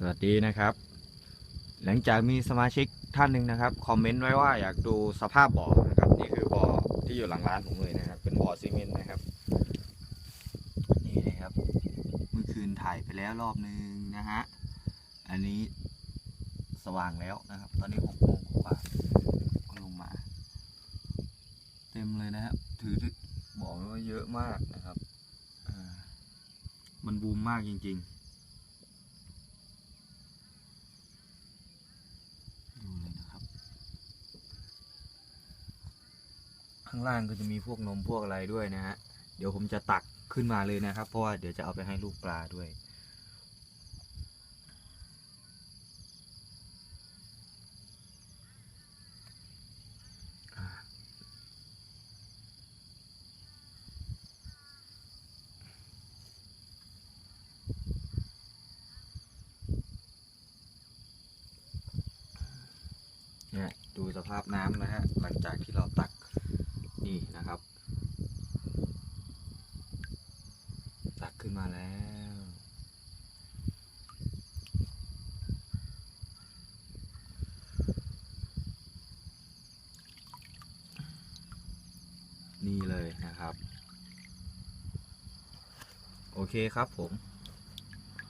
สวัสดีนะครับ หลังจากมีสมาชิกท่านหนึ่งนะครับคอมเมนต์ไว้ว่าอยากดูสภาพบ่อนะครับ นี่คือบ่อที่อยู่หลังร้านผมเลยนะครับ เป็นบ่อซีเมนต์นะครับนี่นะครับ เมื่อคืนถ่ายไปแล้วรอบนึงนะฮะอันนี้สว่างแล้วนะครับ ตอนนี้หกโมงกว่าก็ลงมา เต็มเลยนะครับ ถือบอกว่าเยอะมากนะครับมันบูมมากจริง ๆ ดูเลยนะครับ ข้างล่างก็จะมีพวกนมพวกอะไรด้วยนะฮะ เดี๋ยวผมจะตักขึ้นมาเลยนะครับ เพราะว่าเดี๋ยวจะเอาไปให้ลูกปลาด้วยนี่ดูสภาพน้ำนะฮะ หลังจากที่เราตักนี่นะครับ ตัก ขึ้นมาแล้ว นี่เลยนะครับ โอเคครับผม